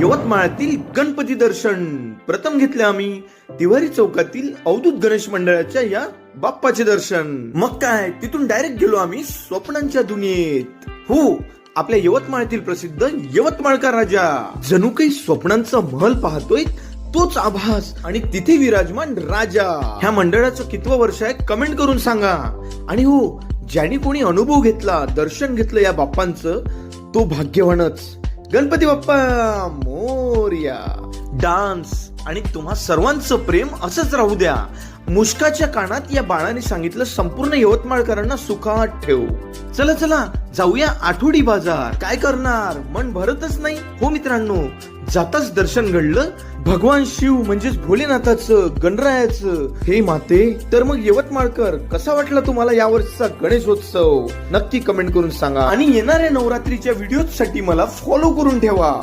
यवतमाळातील गणपती दर्शन. प्रथम घेतले आम्ही तिवारी चौकातील अवधूत गणेश मंडळाच्या या बाप्पाचे दर्शन. मग काय तिथून डायरेक्ट गेलो आम्ही स्वप्नांच्या दुनियेत. हो आपल्या यवतमाळातील प्रसिद्ध यवतमाळकर राजा. जणू काही स्वप्नांचा महल पाहतोय तोच आभास आणि तिथे विराजमान राजा. ह्या मंडळाचं कितवं वर्ष आहे कमेंट करून सांगा. आणि हो ज्याने कोणी अनुभव घेतला दर्शन घेतलं या बाप्पांचं तो भाग्यवानच. गणपती बाप्पा मोर्या. डान्स. आणि तुम्हा सर्वांचं प्रेम असंच राहू द्या. मुष्काच्या कानात या बाळाने सांगितलं संपूर्ण यवतमाळकरांना सुखात ठेव. चला चला जाऊया आठवडी बाजार. काय करणार? मन भरतच नाही. हो मित्रांनो जाताच दर्शन घडलं. भगवान शिव म्हणजेच भोलेनाथाचं गणरायाचं. हे माते. तर मग यवतमाळकर कसा वाटला तुम्हाला यावर्षीचा गणेशोत्सव? नक्की कमेंट करून सांगा. आणि येणाऱ्या नवरात्रीच्या व्हिडिओ साठी मला फॉलो करून ठेवा.